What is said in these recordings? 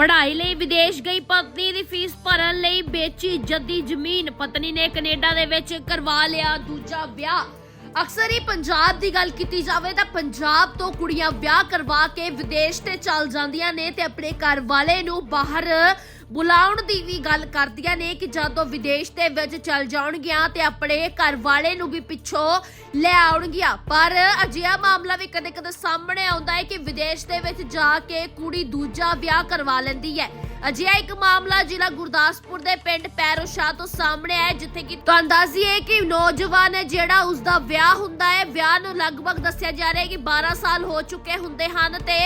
ਪੜ੍ਹਾਈ ਲਈ ਵਿਦੇਸ਼ ਗਈ ਪਤਨੀ ਦੀ ਫੀਸ ਭਰਨ ਲਈ ਵੇਚੀ ਜੱਦੀ ਜ਼ਮੀਨ। ਪਤਨੀ ਨੇ ਕੈਨੇਡਾ ਦੇ ਵਿੱਚ ਕਰਵਾ ਲਿਆ ਦੂਜਾ ਵਿਆਹ। ਅਕਸਰ ਹੀ ਪੰਜਾਬ ਦੀ ਗੱਲ ਕੀਤੀ ਜਾਵੇ ਤਾਂ ਪੰਜਾਬ ਤੋਂ ਕੁੜੀਆਂ ਵਿਆਹ ਕਰਵਾ ਕੇ ਵਿਦੇਸ਼ ਤੇ ਚੱਲ ਜਾਂਦੀਆਂ ਨੇ ਤੇ ਆਪਣੇ ਘਰ ਵਾਲੇ ਨੂੰ ਬਾਹਰ ਬੁਲਾਉਣ ਦੀ ਵੀ ਗੱਲ ਕਰਦੀਆਂ ਨੇ ਕਿ ਜਦੋਂ ਵਿਦੇਸ਼ ਦੇ ਵਿੱਚ ਚੱਲ ਜਾਣਗੀਆਂ ਤੇ ਆਪਣੇ ਘਰ ਵਾਲੇ ਨੂੰ ਵੀ ਪਿੱਛੋਂ ਲੈ ਆਉਣਗੀਆਂ। ਪਰ ਅਜਿਹਾ ਮਾਮਲਾ ਵੀ ਕਦੇ-ਕਦੇ ਸਾਹਮਣੇ ਆਉਂਦਾ ਹੈ ਕਿ ਵਿਦੇਸ਼ ਦੇ ਵਿੱਚ ਜਾ ਕੇ ਕੁੜੀ ਦੂਜਾ ਵਿਆਹ ਕਰਵਾ ਲੈਂਦੀ ਹੈ। ਅਜਿਹਾ ਇੱਕ ਮਾਮਲਾ ਜ਼ਿਲ੍ਹਾ ਗੁਰਦਾਸਪੁਰ ਦੇ ਪਿੰਡ ਪੈਰੋਸ਼ਾਹ ਤੋਂ ਸਾਹਮਣੇ ਆਇਆ, ਜਿੱਥੇ ਕਿ ਤੁਹਾਨੂੰ ਦੱਸ ਦਈਏ ਕਿ ਨੌਜਵਾਨ ਹੈ ਜਿਹੜਾ ਉਸ ਦਾ ਵਿਆਹ ਹੁੰਦਾ ਹੈ। ਵਿਆਹ ਨੂੰ ਲਗਭਗ ਦੱਸਿਆ ਜਾ ਰਿਹਾ ਹੈ ਕਿ 12 ਸਾਲ ਹੋ ਚੁੱਕੇ ਹੁੰਦੇ ਹਨ ਤੇ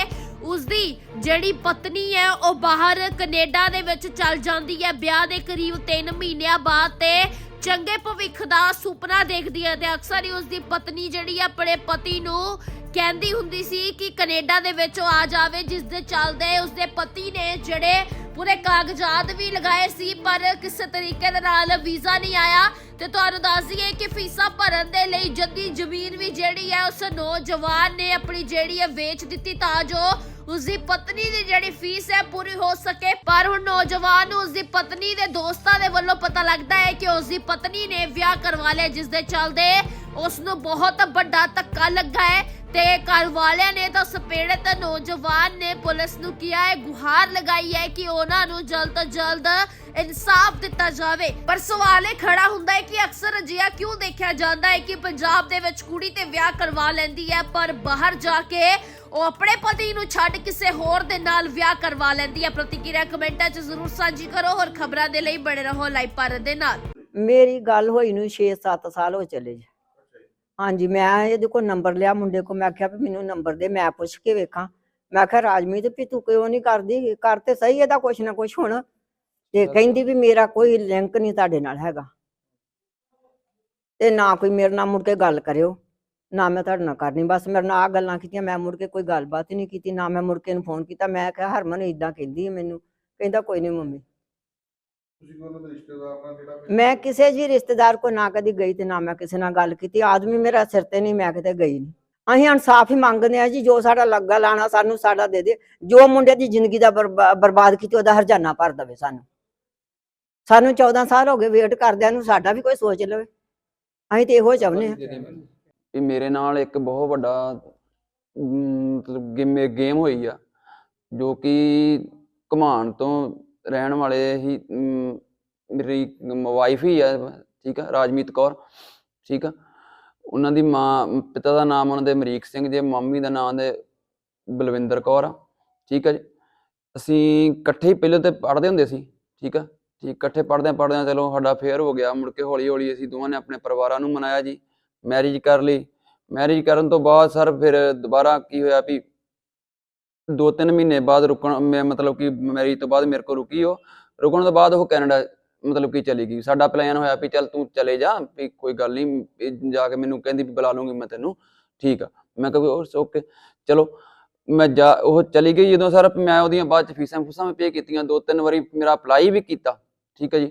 ਉਸ ਦੀ ਜਿਹੜੀ ਪਤਨੀ ਹੈ, ਉਹ ਬਾਹਰ ਕੈਨੇਡਾ ਦੇ ਵਿੱਚ ਚੱਲ ਜਾਂਦੀ ਹੈ। ਵਿਆਹ ਦੇ ਕਰੀਬ 3 ਮਹੀਨਿਆਂ ਬਾਅਦ ਤੇ ਚੰਗੇ ਭਵਿੱਖ ਦਾ ਸੁਪਨਾ ਦੇਖਦੀ ਹੈ ਤੇ ਅਕਸਰ ਹੀ ਉਸ ਦੀ ਪਤਨੀ ਜਿਹੜੀ ਹੈ, ਆਪਣੇ ਪਤੀ ਨੂੰ ਕਹਿੰਦੀ ਹੁੰਦੀ ਸੀ ਕਿ ਕੈਨੇਡਾ ਦੇ ਵਿੱਚ ਉਹ ਆ ਜਾਵੇ, ਜਿਸ ਦੇ ਚੱਲਦੇ ਉਸ ਦੇ ਪਤੀ ਨੇ ਜਿਹੜੇ ਪੂਰੇ ਕਾਗਜ਼ਾਤ ਵੀ ਲਗਾਏ ਸੀ, ਪਰ ਕਿਸੇ ਤਰੀਕੇ ਦੇ ਨਾਲ ਵੀਜ਼ਾ ਨਹੀਂ ਆਇਆ। ਤੇ ਤੁਹਾਨੂੰ ਦੱਸ ਦਈਏ ਕਿ ਫੀਸਾਂ ਭਰਨ ਦੇ ਲਈ ਜੱਦੀ ਜ਼ਮੀਨ ਵੀ ਜਿਹੜੀ ਹੈ, ਉਸ ਨੌਜਵਾਨ ਨੇ ਆਪਣੀ ਜਿਹੜੀ ਹੈ ਵੇਚ ਦਿੱਤੀ, ਤਾਂ ਜੋ ਉਸ ਦੀ ਪਤਨੀ ਦੀ ਜਿਹੜੀ ਫੀਸ ਹੈ ਪੂਰੀ ਹੋ ਸਕੇ, ਪਰ ਹੁਣ ਨੌਜਵਾਨ ਨੂੰ ਉਸ ਦੀ ਪਤਨੀ ਦੇ ਦੋਸਤਾਂ ਦੇ ਵੱਲੋਂ ਪਤਾ ਲੱਗਦਾ ਹੈ ਕਿ ਉਸ ਦੀ ਪਤਨੀ ਨੇ ਵਿਆਹ ਕਰਵਾ ਲਿਆ, ਜਿਸ ਦੇ ਚੱਲਦੇ ਉਸ ਨੂੰ ਬਹੁਤ ਵੱਡਾ ਧੱਕਾ ਲੱਗਾ ਹੈ ਤੇ ਘਰ ਵਾਲਿਆਂ ਨੇ ਤਾਂ ਉਸ ਨੌਜਵਾਨ ਨੇ ਪੁਲਿਸ ਨੂੰ ਕਿਹਾ ਹੈ, ਗੁਹਾਰ ਲਗਾਈ ਹੈ ਕਿ ਉਹਨਾਂ ਨੂੰ ਜਲਦ ਤੋਂ ਜਲਦ ਇਨਸਾਫ ਦਿੱਤਾ ਜਾਵੇ। ਪਰ ਸਵਾਲ ਇਹ ਖੜਾ ਹੁੰਦਾ ਹੈ ਕਿ ਅਕਸਰ ਅਜਿਹਾ ਕਿਉਂ ਦੇਖਿਆ ਜਾਂਦਾ ਹੈ ਕਿ ਪੰਜਾਬ ਦੇ ਵਿੱਚ ਕੁੜੀ ਤੇ ਵਿਆਹ ਕਰਵਾ ਲੈਂਦੀ ਹੈ, ਪਰ ਬਾਹਰ ਜਾ ਕੇ ਉਹ ਆਪਣੇ ਪਤੀ ਨੂੰ ਛੱਡ ਕਿਸੇ ਹੋਰ ਦੇ ਨਾਲ ਵਿਆਹ ਕਰਵਾ ਲੈਂਦੀ ਹੈ। ਪ੍ਰਤੀਕਿਰਿਆ ਕਮੈਂਟਾਂ 'ਚ ਜ਼ਰੂਰ ਸਾਂਝੀ ਕਰੋ ਹੋਰ ਖਬਰਾਂ ਦੇ ਲਈ ਬਣੇ ਰਹੋ ਲਾਈਵ ਭਾਰਤ ਦੇ ਨਾਲ। ਮੇਰੀ ਗੱਲ ਹੋਈ ਨੂੰ 6-7 ਸਾਲ ਹੋ ਚਲੇ ਜੀ। ਹਾਂਜੀ ਮੈਂ ਇਹਦੇ ਕੋਲ ਨੰਬਰ ਲਿਆ ਮੁੰਡੇ ਕੋ ਮੈਂ ਕਿਹਾ ਵੀ ਮੈਨੂੰ ਨੰਬਰ ਦੇ ਮੈਂ ਪੁੱਛ ਕੇ ਵੇਖਾਂ। ਮੈਂ ਕਿਹਾ ਰਾਜਮੀਤ ਵੀ ਤੂੰ ਕਿਉਂ ਨਹੀਂ ਕਰਦੀ? ਕਰ ਤੇ ਸਹੀ ਇਹਦਾ ਕੁਛ ਨਾ ਕੁਛ ਹੁਣ। ਤੇ ਕਹਿੰਦੀ ਵੀ ਮੇਰਾ ਕੋਈ ਲਿੰਕ ਨਹੀਂ ਤੁਹਾਡੇ ਨਾਲ ਹੈਗਾ। ਤੇ ਨਾ ਕੋਈ ਮੇਰੇ ਨਾਲ ਮੁੜ ਕੇ ਗੱਲ ਕਰਿਓ। ਨਾ ਮੈਂ ਤੁਹਾਡੇ ਨਾਲ ਕਰਨੀ ਬਸ ਮੇਰੇ ਨਾਲ ਆ ਗੱਲਾਂ ਕੀਤੀਆਂ ਮੈਂ ਮੁੜ ਕੇ ਕੋਈ ਗੱਲਬਾਤ ਹੀ ਨਹੀਂ ਕੀਤੀ ਨਾ ਮੈਂ ਮੁੜ ਕੇ ਨੂੰ ਫੋਨ ਕੀਤਾ ਮੈਂ ਕਿਹਾ ਹਰਮਨ ਇਦਾਂ ਕਹਿੰਦੀ ਹੈ ਮੈਨੂੰ ਕਹਿੰਦਾ ਕੋਈ ਨਹੀਂ ਮੰਮੀ। ਤੁਸੀਂ ਕੋਈ ਉਹਨਾਂ ਦੇ ਰਿਸ਼ਤੇਦਾਰ ਨਾਲ ਜਿਹੜਾ ਫਿਰ- ਮੈਂ ਕਿਸੇ ਜੀ ਰਿਸ਼ਤੇਦਾਰ ਕੋ ਨਾ ਕਦੀ ਗਈ ਤੇ ਨਾ ਮੈਂ ਕਿਸੇ ਨਾਲ ਗੱਲ ਕੀਤੀ ਆਦਮੀ ਮੇਰਾ ਸਿਰ ਤੇ ਨਹੀਂ ਮੈਂ ਕਿਤੇ ਗਈ ਨਹੀਂ। ਅਸੀਂ ਇਨਸਾਫ ਹੀ ਮੰਗਦੇ ਆ ਜੀ ਜੋ ਸਾਡਾ ਲੱਗਾ ਲਾਣਾ ਸਾਨੂੰ ਸਾਡਾ ਦੇ ਦੇ ਜੋ ਮੁੰਡੇ ਦੀ ਜ਼ਿੰਦਗੀ ਦਾ ਬਰਬਾ- ਬਰਬਾਦ ਕੀਤੀ ਉਹਦਾ ਹਰਜਾਨਾ ਭਰ ਦੇਵੇ ਸਾਨੂੰ। ਸਾਨੂੰ 14 ਸਾਲ ਹੋ ਗਏ ਵੇਟ ਕਰਦਿਆਂ ਨੂੰ ਸਾਡਾ ਵੀ ਕੋਈ ਸੋਚ ਲਵੇ। ਅਸੀਂ ਤੇ ਇਹੋ ਚਾਹੁੰਦੇ ਆ ਵੀ ਮੇਰੇ ਨਾਲ ਇੱਕ ਬਹੁਤ ਵੱਡਾ ਮਤਲਬ ਗੇਮ ਗੇਮ ਹੋਈ ਆ, ਜੋ ਕਿ ਘਮਾਣ ਤੋਂ ਰਹਿਣ ਵਾਲੇ ਹੀ ਮੇਰੀ ਵਾਈਫ ਹੀ ਆ, ਠੀਕ ਆ, ਰਾਜਮੀਤ ਕੌਰ, ਠੀਕ ਆ। ਉਹਨਾਂ ਦੀ ਮਾਂ, ਪਿਤਾ ਦਾ ਨਾਮ ਉਹਨਾਂ ਦੇ ਅਮਰੀਕ ਸਿੰਘ, ਜੇ ਮੰਮੀ ਦਾ ਨਾਮ ਦੇ ਬਲਵਿੰਦਰ ਕੌਰ ਆ, ਠੀਕ ਆ ਜੀ। ਅਸੀਂ ਇਕੱਠੇ ਹੀ ਪਹਿਲਾਂ ਤੇ ਪੜ੍ਹਦੇ ਹੁੰਦੇ ਸੀ, ਠੀਕ ਆ। ਠੀਕ ਇਕੱਠੇ ਪੜ੍ਹਦੇ ਪੜ੍ਹਦੇ ਚਲੋ ਸਾਡਾ ਫੇਅਰ ਹੋ ਗਿਆ, ਮੁੜ ਕੇ ਹੌਲੀ ਹੌਲੀ ਅਸੀਂ ਦੋਵਾਂ ਨੇ ਆਪਣੇ ਪਰਿਵਾਰਾਂ ਨੂੰ ਮਨਾਇਆ ਜੀ। ਮੈਰਿਜ ਕਰ ਲਈ। ਮੈਰਿਜ ਕਰਨ ਤੋਂ ਬਾਅਦ ਸਰ ਫਿਰ ਦੁਬਾਰਾ ਕੀ ਹੋਇਆ ਵੀ ਦੋ ਤਿੰਨ ਮਹੀਨੇ ਬਾਅਦ ਰੁਕਣ, ਮੈਂ ਮਤਲਬ ਕਿ ਮੈਰਿਜ ਤੋਂ ਬਾਅਦ ਮੇਰੇ ਕੋਲ ਰੁਕੀ ਉਹ। ਰੁਕਣ ਤੋਂ ਬਾਅਦ ਉਹ ਕੈਨੇਡਾ ਮਤਲਬ ਕਿ ਚਲੀ ਗਈ। ਸਾਡਾ ਪਲਾਨ ਹੋਇਆ ਵੀ ਚੱਲ ਤੂੰ ਚਲੇ ਜਾ, ਵੀ ਕੋਈ ਗੱਲ ਨਹੀਂ ਜਾ ਕੇ ਮੈਨੂੰ ਕਹਿੰਦੀ ਵੀ ਬੁਲਾ ਲੂੰਗੀ ਮੈਂ ਤੈਨੂੰ। ਠੀਕ ਆ। ਮੈਂ ਕਿਹਾ ਓਕੇ ਚਲੋ, ਮੈਂ ਜਾ, ਉਹ ਚਲੀ ਗਈ। ਜਦੋਂ ਸਰ ਮੈਂ ਉਹਦੀਆਂ ਬਾਅਦ ਚ ਫੀਸਾਂ ਫੂਸਾਂ ਵੀ ਪੇ ਕੀਤੀਆਂ। ਦੋ ਤਿੰਨ ਵਾਰੀ ਮੇਰਾ ਅਪਲਾਈ ਵੀ ਕੀਤਾ। ਠੀਕ ਹੈ ਜੀ।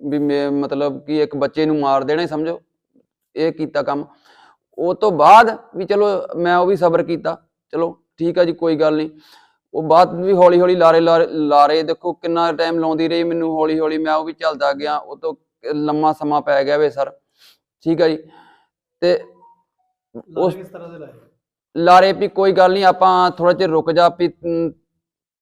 ਵੀ ਮੈਂ ਮਤਲਬ ਕਿ ਇੱਕ ਬੱਚੇ ਨੂੰ ਮਾਰ ਦੇਣਾ ਹੀ ਸਮਝੋ? ਇਹ ਕੀਤਾ ਕੰਮ। ਉਹ ਤੋਂ ਬਾਅਦ ਵੀ ਚਲੋ ਮੈਂ ਉਹ ਵੀ ਸਬਰ ਕੀਤਾ। ਚਲੋ ਠੀਕ ਆ ਜੀ ਕੋਈ ਗੱਲ ਨਹੀਂ ਉਹ ਬਾਅਦ ਵੀ ਹੌਲੀ ਹੌਲੀ ਲਾਰੇ ਲਾਰੇ ਲਾਰੇ ਦੇਖੋ ਕਿੰਨਾ ਟਾਈਮ ਲਾਉਂਦੀ ਰਹੀ ਮੈਨੂੰ ਹੌਲੀ ਹੌਲੀ ਮੈਂ ਉਹ ਵੀ ਚੱਲਦਾ ਗਿਆ। ਉਹ ਤੋਂ ਲੰਮਾ ਸਮਾਂ ਪੈ ਗਿਆ ਵੇ ਸਰ। ਠੀਕ ਆ ਜੀ। ਤੇ ਉਸ ਕਿਸ ਤਰ੍ਹਾਂ ਦੇ ਲਾਏ? ਲਾਰੇ ਵੀ ਕੋਈ ਗੱਲ ਨਹੀਂ ਆਪਾਂ ਥੋੜਾ ਜਿਹਾ ਰੁਕ ਜਾ ਵੀ ਅਮ,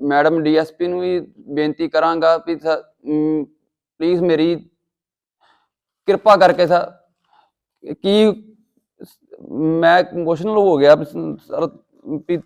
ਮੈਡਮ ਡੀਐਸਪੀ ਨੂੰ ਵੀ ਬੇਨਤੀ ਕਰਾਂਗਾ ਵੀ ਪਲੀਜ਼ ਮੇਰੀ ਕਿਰਪਾ ਕਰਕੇ ਸਰ ਕੀ ਮੈਂ ਇਮੋਸ਼ਨਲ ਹੋ ਗਿਆ ਸਰ, ਵੀ